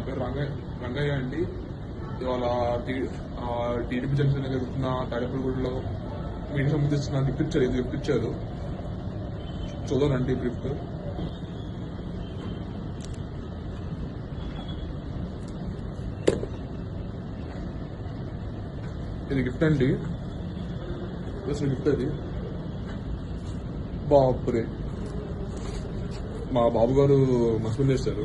నా పేరు రంగయ్య రంగయ్య అండి. ఇవాళ టీడీపీ జంక్షన్ దగ్గర తాడేపల్లిగూడలో మీడియా సంబంధించిన గిఫ్ట్ ఇచ్చారు ఇది గిఫ్ట్ ఇచ్చారు చూడండి గిఫ్ట్ ఇది గిఫ్ట్ అండి. అసలు గిఫ్ట్ అది. బాపురే. మా బాబు గారు మస్పెండ్ చేస్తారు.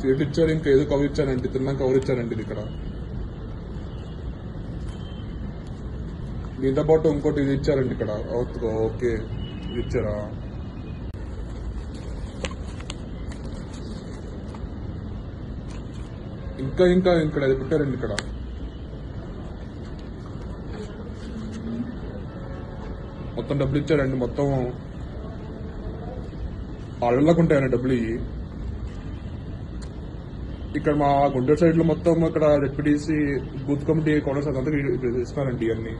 సీట్ ఇచ్చారు? ఇంకా ఏదో కవర్ ఇచ్చారండి? తిన్నాక కవర్ ఇచ్చారండి ఇక్కడ. దీంతో పాటు ఇంకోటి ఇది ఇచ్చారండి ఇక్కడ. ఓకే. ఇది ఇచ్చారా? ఇంకా ఇంకా ఇక్కడ అది పెట్టారండి ఇక్కడ. మొత్తం డబ్బులు ఇచ్చారండి. మొత్తం వాళ్ళకు ఉంటాయండి డబ్బులు ఇవి. ఇక్కడ మా గుంటూరు సైడ్లో మొత్తం అక్కడ డిప్యూటీసీ బూత్ కమిటీ కౌన్సిలర్స్ అంతా ఇస్తున్నారండి ఇవన్నీ.